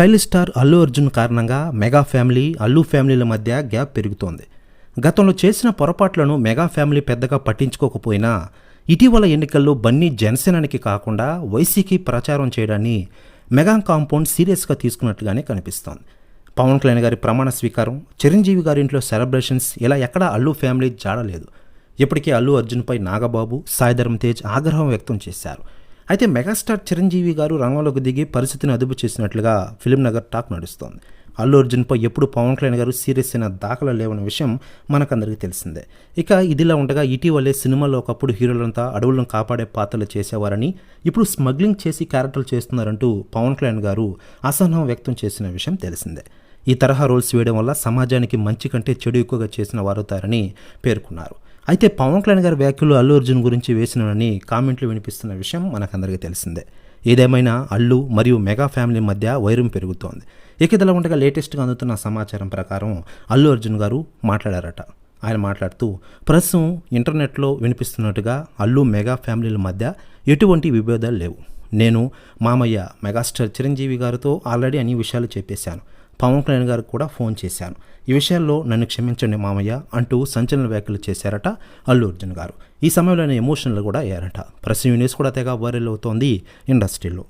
Stylish star Allu Arjun కారణంగా mega family Allu ఫ్యామిలీల మధ్య gap పెరుగుతోంది. గతంలో చేసిన పొరపాట్లను మెగా ఫ్యామిలీ పెద్దగా పట్టించుకోకపోయినా ఇటీవల ఎన్నికల్లో బన్నీ జనసేనానికి కాకుండా వైసీకి ప్రచారం చేయడాన్ని మెగా కాంపౌండ్ సీరియస్గా తీసుకున్నట్లుగానే కనిపిస్తోంది. పవన్ కళ్యాణ్ గారి ప్రమాణ స్వీకారం చిరంజీవి గారి ఇంట్లో సెలబ్రేషన్స్ ఇలా ఎక్కడా అల్లు ఫ్యామిలీ జాడలేదు. ఇప్పటికే అల్లు అర్జున్పై నాగబాబు సాయిధరం తేజ్ ఆగ్రహం వ్యక్తం చేశారు. అయితే మెగాస్టార్ చిరంజీవి గారు రంగంలోకి దిగి పరిస్థితిని అదుపు చేసినట్లుగా ఫిలిం నగర్ టాక్ నడుస్తోంది. అల్లు అర్జున్పై ఎప్పుడు పవన్ కళ్యాణ్ గారు సీరియస్ అయిన దాఖలు లేవన్న విషయం మనకందరికీ తెలిసిందే. ఇక ఇదిలా ఉండగా ఇటీవలే సినిమాలో ఒకప్పుడు హీరోలంతా అడవులను కాపాడే పాత్రలు చేసేవారని ఇప్పుడు స్మగ్లింగ్ చేసి క్యారెక్టర్లు చేస్తున్నారంటూ పవన్ కళ్యాణ్ గారు అసహనం వ్యక్తం చేసిన విషయం తెలిసిందే. ఈ తరహా రోల్స్ వేయడం వల్ల సమాజానికి మంచి కంటే చెడు ఎక్కువగా చేసిన వారవుతారని పేర్కొన్నారు. అయితే పవన్ కళ్యాణ్ గారి వ్యాఖ్యలు అల్లు అర్జున్ గురించి వేసినని కామెంట్లు వినిపిస్తున్న విషయం మనకందరికీ తెలిసిందే. ఏదేమైనా అల్లు మరియు మెగా ఫ్యామిలీ మధ్య వైరం పెరుగుతోంది. ఇక ఉండగా లేటెస్ట్గా అందుతున్న సమాచారం ప్రకారం అల్లు అర్జున్ గారు మాట్లాడారట. ఆయన మాట్లాడుతూ ప్రస్తుతం ఇంటర్నెట్లో వినిపిస్తున్నట్టుగా అల్లు మెగా ఫ్యామిలీల మధ్య ఎటువంటి విభేదాలు లేవు. నేను మామయ్య మెగాస్టార్ చిరంజీవి గారితో ఆల్రెడీ అన్ని విషయాలు చెప్పేశాను. పవన్ కళ్యాణ్ గారికి కూడా ఫోన్ చేశాను. ఈ విషయాల్లో నన్ను క్షమించండి మామయ్య అంటూ సంచలన వ్యాఖ్యలు చేశారట అల్లు అర్జున్ గారు. ఈ సమయంలో ఎమోషనల్ కూడా అయ్యారట. ప్రెస్ న్యూస్ కూడా తెగ వైరల్ అవుతోంది ఇండస్ట్రీలో.